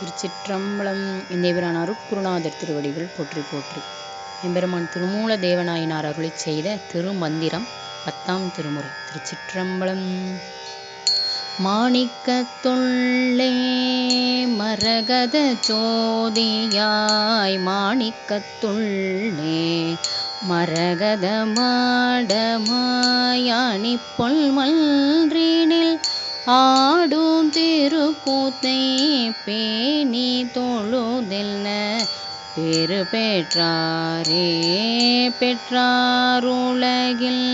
திருச்சிற்றம்பலம் எந்தேவரான் அருட்குருநாதர் திருவடிகள் போற்றி போற்றி. எம்பெருமான் திருமூல தேவநாயனார் அருளிச் செய்த திருமந்திரம் பத்தாம் திருமுறை திருச்சிற்றம்பலம். மாணிக்கத்துள்ளே மரகத ஜோதியாய் மாணிக்கத்துள்ளே மரகத மாடமாயாணி பொல் ஆடும் திருக்கூத்தை பேணி தொழுதெல்ல. பெரு பெற்றாரே பெற்றாருலகில்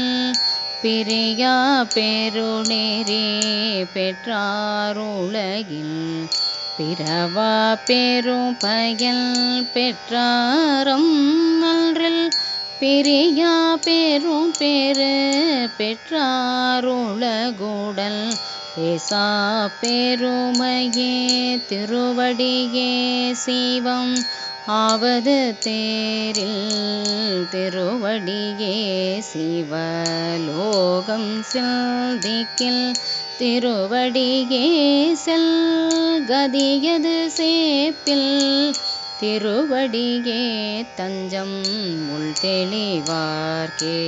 பிரியா பெருநேரே பெற்றாருலகில் பிறவா பெரும் பயல் பெற்றாரம் நன்றில் பிரியா பெரும் பெரு பெற்றாருலகுடல் ஏசா பெருமையே திருவடியே சிவம். ஆவது தேரில் திருவடியே சிவலோகம் செல்திக்கில் திருவடியே செல் கதியது சேப்பில். திருவடியே தஞ்சம் உள் தெளிவார்க்கே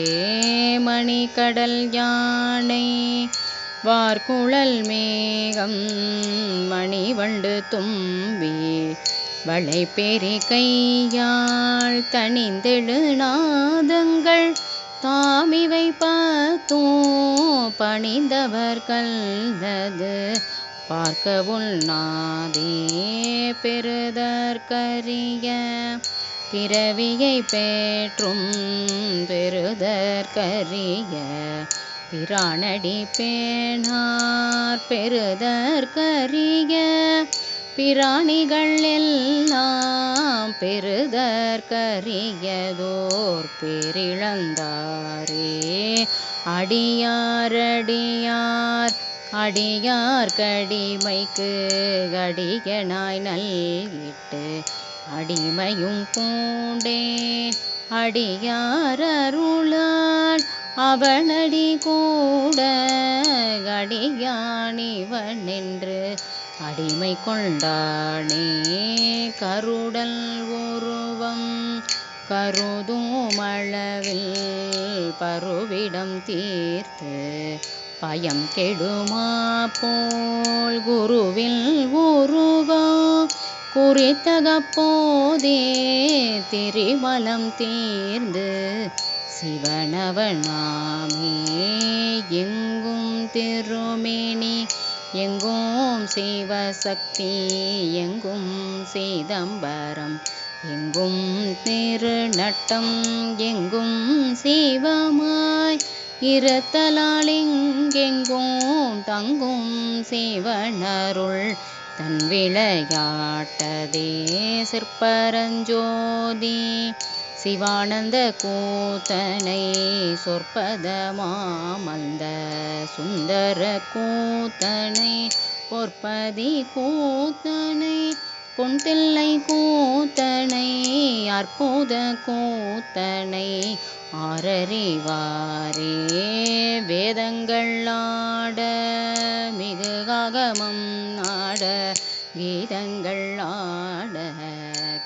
மணிக்கடல் யானை. வார்குழல் மேகம் மணிவண்டு தும்பி வளை பெரி கையாள் தனிந்தெழு நாதங்கள் தாமிவை பார்த்தோ பணிந்தவர் கல்லது பார்க்க உள்நாதே பெறுதற்கரிய பிறவியை பெற்றும் பெறுதற்கரிய பிரானடி பேணார் பெருதற்கரிய பிராணிகள் எல்லாம் பெருதற்கரியதோர் பெரிழந்தாரே. அடியாரடியார் அடியார் கடிமைக்கு அடியனாய் நல்கிட்டு அடிமையும் பூண்டேன். அடியார் அருளான் அவனடி கூட அடியானிவன் என்று அடிமை கொண்டானே. கருடல் உருவம் கருதுமளவில் பருவிடம் தீர்த்து பயம் கெடுமா போல் குருவில் உருவம் குறித்தக போதே திரிமலம் தீர்ந்து சிவனவனாமே. எங்கும் திருமேனி எங்கும் சிவசக்தி எங்கும் சிதம்பரம் எங்கும் திருநட்டம் எங்கும் சிவமாய். இருத்தலாளிங்கெங்கும் தங்கும் சிவனருள் தன் விளையாட்டதே சிற்பரஞ்சோதி. சிவானந்த கூத்தனை சொற்பதமாமந்த சுந்தர கூத்தனை பொற்பதி கூத்தனை பொன்தில்லை கூத்தனை அற்புத கூத்தனை ஆரறிவாரே வேதங்கள் ஆட மிகு ஆகமம் ஆட கீதங்கள் ஆட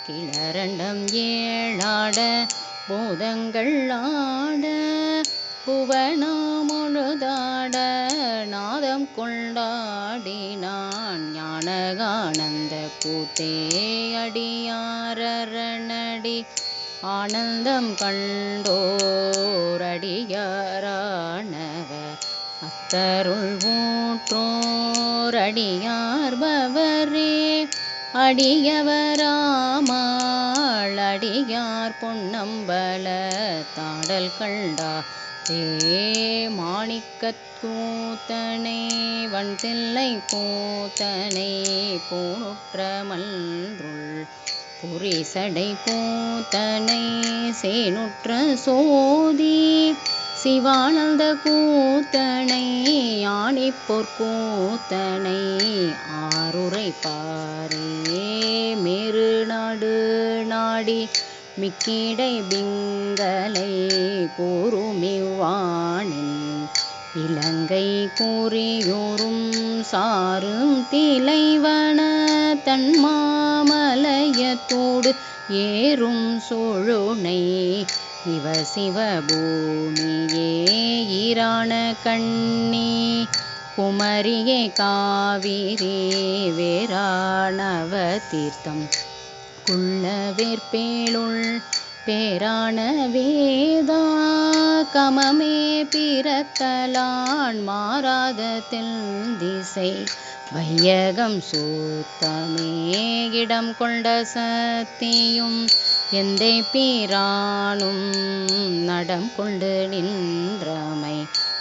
கிளரண்டம் ஏழாட பூதங்கள் ஆட புவனமுழுதாட நாதம் கொண்டாடினான் ஞானகானந்த கூத்தே அடியாரரணடி. ஆனந்தம் கண்டோரடியாரானவர் அத்தருள் ஊற்றோரடியார்பவரே அடியவராமாளடியார் பொன்னம்பல தாடல் கண்டா தே மாணிக்கத் கூத்தனை வண்தில்லை கூத்தனை பூணுற்ற மல்ருள் புரிசடை கூத்தனை சேனுற்ற சோதி சிவானந்த கூத்தனை யானிப்பொற் கூத்தனை ஆறுரை பாரே மேரு நாடு நாடி மிக்கிடை பிங்கலை கூறுமிவானின் இலங்கை கூறியோரும் சாரும் திலைவன தன் மாமலயத்தோடு ஏறும் சோழுனை இவ சிவபூமியே ஈரான கண்ணி குமரியே காவிரி வேராணவ தீர்த்தம் குள்ளவேற்பேளுள் பேரான வேதா கமமே பிறத்தலான் மாறாத திசை வையகம் சூத்தமே இடம் கொண்ட சத்தியும் எந்தை பீரானும் நடம் கொண்டு நின்றமை.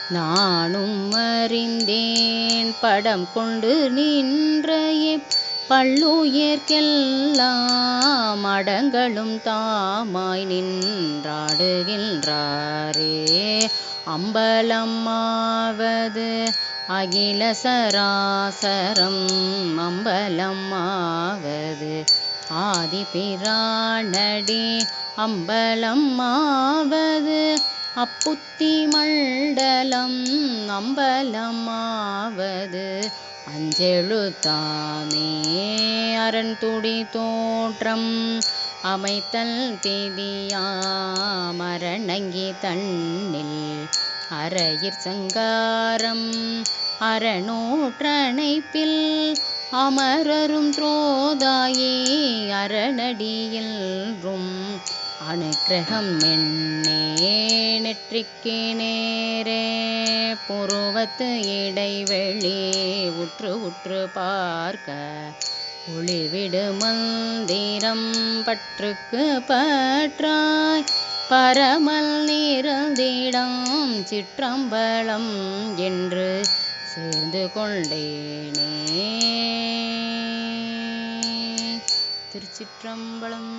நானும் அறிந்தேன். படம் கொண்டு நின்றையே பல்லுயிர்க்கெல்லாம் அடங்களும் தாமாய் நின்றாடுகின்றாரே. அம்பலம்மாவது அகில சராசரம் அம்பலம்மாவது ஆதி பிரானடி அம்பலம்மாவது அப்புத்தி மண்டலம் அம்பலமாவது அஞ்செழுத்தானே அரண் துடி தோற்றம் அமைத்தல் தேதியாமரணங்கி தண்ணில் அரையிற் சங்காரம் அரணூற்றணைப்பில் அமரரும் துரோதாயே அரணடியில்றும் அனுக்கிரகம் என்னே நெற்றிக்கு நேரே புருவத்து இடைவெளி உற்று உற்று பார்க்க ஒளிவிடு மந்திரம் பற்றுக்கு பற்றாய் பரமல் நிறந்திடம் சிற்றம்பலம் என்று சேர்ந்து கொண்டேனே. திருச்சிற்றம்பலம்